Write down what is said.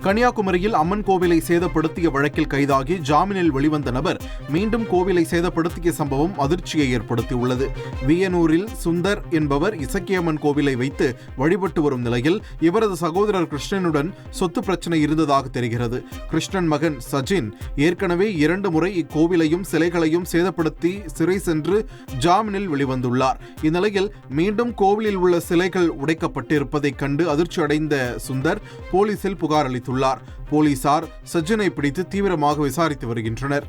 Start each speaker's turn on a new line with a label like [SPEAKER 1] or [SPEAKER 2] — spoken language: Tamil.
[SPEAKER 1] கன்னியாகுமரியில் அம்மன் கோவிலை சேதப்படுத்திய வழக்கில் கைதாகி ஜாமீனில் வெளிவந்த நபர் மீண்டும் கோவிலை சேதப்படுத்திய சம்பவம் அதிர்ச்சியை ஏற்படுத்தியுள்ளது. வியனூரில் சுந்தர் என்பவர் இசக்கியம்மன் கோவிலை வைத்து வழிபட்டு வரும் நிலையில் இவரது சகோதரர் கிருஷ்ணனுடன் சொத்து பிரச்சனை இருந்ததாக தெரிகிறது. கிருஷ்ணன் மகன் சஜின் ஏற்கனவே இரண்டு முறை இக்கோவிலையும் சிலைகளையும் சேதப்படுத்தி சிறை சென்று ஜாமீனில் வெளிவந்துள்ளார். இந்நிலையில் மீண்டும் கோவிலில் உள்ள சிலைகள் உடைக்கப்பட்டிருப்பதைக் கண்டு அதிர்ச்சி அடைந்த சுந்தர் போலீசில் புகார் தெரிவித்துள்ளார். போலீசார் சஜ்ஜனை பிடித்து தீவிரமாக விசாரித்து வருகின்றனர்.